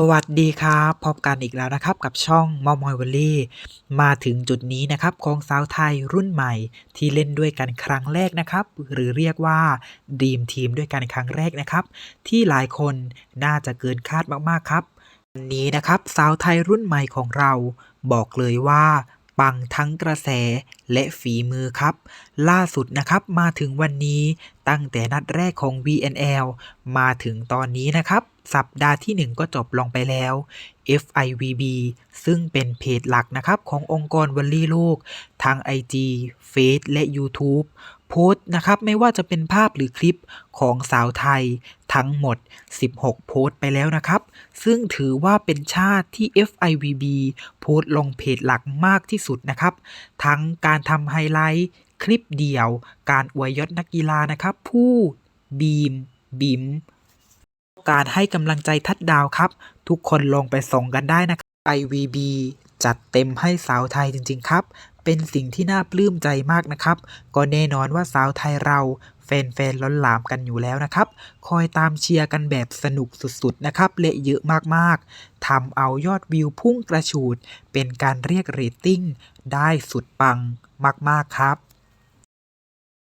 สวัสดีครับพบกันอีกแล้วนะครับกับช่องมอมอยวลลี่ มาถึงจุดนี้นะครับของสาวไทยรุ่นใหม่ที่เล่นด้วยกันครั้งแรกนะครับ หรือเรียกว่าดีมทีมด้วยกันครั้งแรกนะครับ ที่หลายคนน่าจะเกินคาดมากๆครับวันนี้นะครับสาวไทยรุ่นใหม่ของเรา บอกเลยว่า ปังทั้งกระแสและฝีมือครับ ล่าสุดนะครับมาถึงวันนี้ตั้งแต่นัดแรกของ VNL มาถึงตอนนี้นะครับ สัปดาห์ที่ 1 ก็จบลงไปแล้ว FIVB ซึ่งเป็นเพจหลักนะครับขององค์กรวอลลี่โลก ทาง IG เฟซและ YouTube โพสต์นะครับไม่ว่าจะเป็นภาพหรือคลิปของสาวไทยทั้งหมด 16 โพสต์ไปแล้วนะครับ ซึ่งถือว่าเป็นชาติที่ FIVB โพสต์ลงเพจหลักมากที่สุดนะครับ ทั้งการทำไฮไลท์คลิปเดี่ยว การอวยยศนักกีฬานะครับ ผู้บีม บิม การให้กำลังใจทัดดาวครับ ทุกคนลงไปส่งกันได้นะครับ IVB จัดเต็มให้สาวไทยจริง ๆ ครับ เป็นสิ่งที่น่าปลื้มใจมากนะครับ ก็แน่นอนว่าสาวไทยเรา แฟนๆล้นหลามกันอยู่แล้วนะครับ คอยตามเชียร์กันแบบสนุกสุดๆนะครับเละเยอะมากๆทำเอายอดวิวพุ่งกระฉูด เป็นการเรียกเรตติ้งได้สุดปังมากๆครับ